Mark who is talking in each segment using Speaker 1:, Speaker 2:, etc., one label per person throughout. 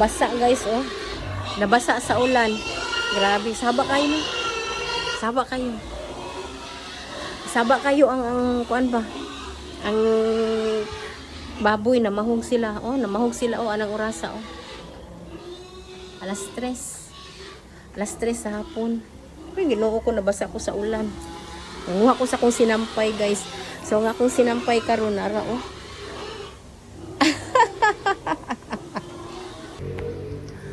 Speaker 1: Basa guys, oh. Nabasa sa ulan. Grabe, saba kayo no. Saba kayo. Saba kayo ang, ang kuan ba? Ang baboy na mahog sila. Oh, namahog sila oh anang orasa oh. Alas tres. Alas tres sa hapon. Ay, ginoo ko nabasa ko sa ulan. Nanguha ko sa kong sinampay guys. So nga kong sinampay karon ara oh.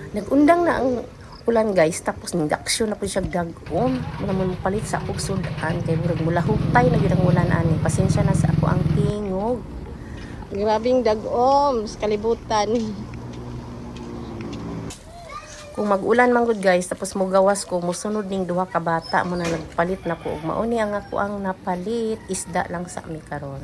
Speaker 1: Nagundang na ang ulan guys. Tapos nindaksyon na po siya dagom naman palit sa akong sudan kay murag mula hutay na gyud ang ulan ani. Pasensya na sa ako ang tingog. Grabing dagom sa kalibutan. Kung mag-ulan man gud guys tapos mo gawas ko musunod ning duha ka bata mo na nagpalit na ko ug mao ni ang ako ang napalit isda lang sa mi karon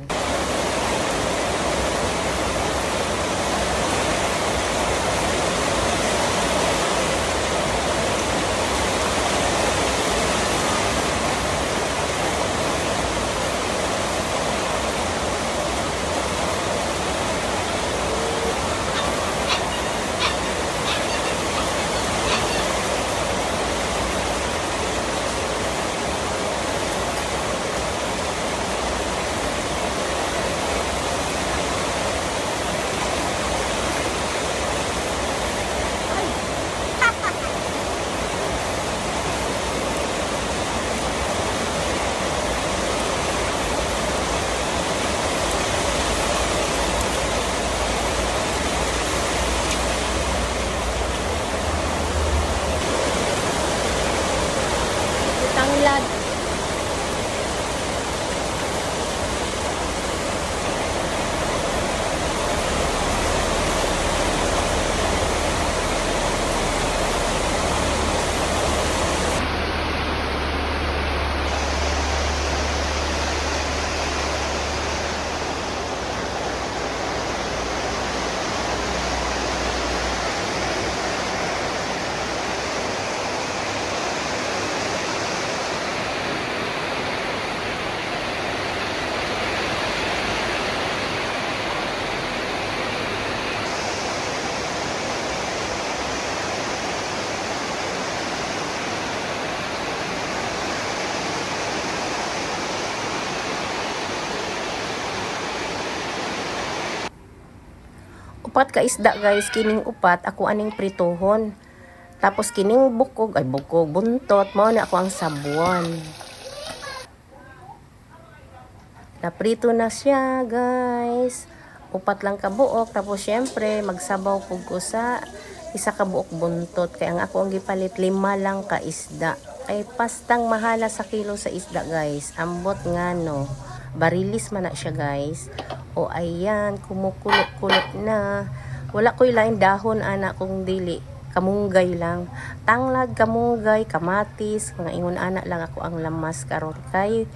Speaker 1: Yeah. Upat ka isda guys. Kining upat ako aning pritohon tapos kining bukog ay bukog buntot mao na ako ang sabuan. Naprito na siya guys. Upat lang ka buok tapos syempre magsabaw pug ko sa isa ka buok buntot. Kaya ang ako ang gipalit lima lang ka isda. Ay pastang mahala sa kilo sa isda guys. Ambot nga no. Barilis man na siya guys o ayan kumukulot-kulot na. Wala ko'y lain dahon anak kong dili. Kamunggay lang. Tanglad kamunggay kamatis. Mga ingon anak lang ako ang lamas karon. Kay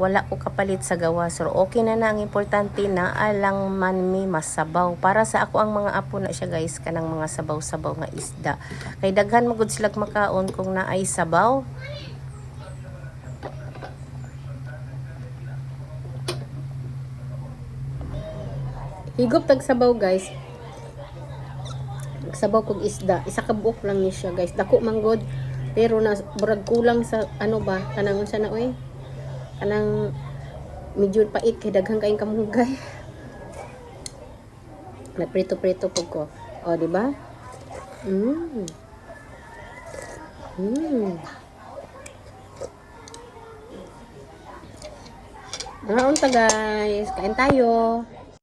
Speaker 1: wala ko kapalit sa gawas so okay na na ang importante na alang man mi masabaw. Para sa ako ang mga apo na siya guys kanang mga sabaw-sabaw nga isda. Kay daghan magud sila makaon kung naay sabaw Higop tag sabaw guys. Sabaw kog isda. Isa ka buok lang ni siya guys. Dako manggod. Pero na burag kulang sa ano ba? Kanang unsa na oy? Kanang medyo pait kay daghang kaing kamugay. Nagprito-prito pug ko. O, di ba? Mm. Mm. Naon ta guys. Kain tayo.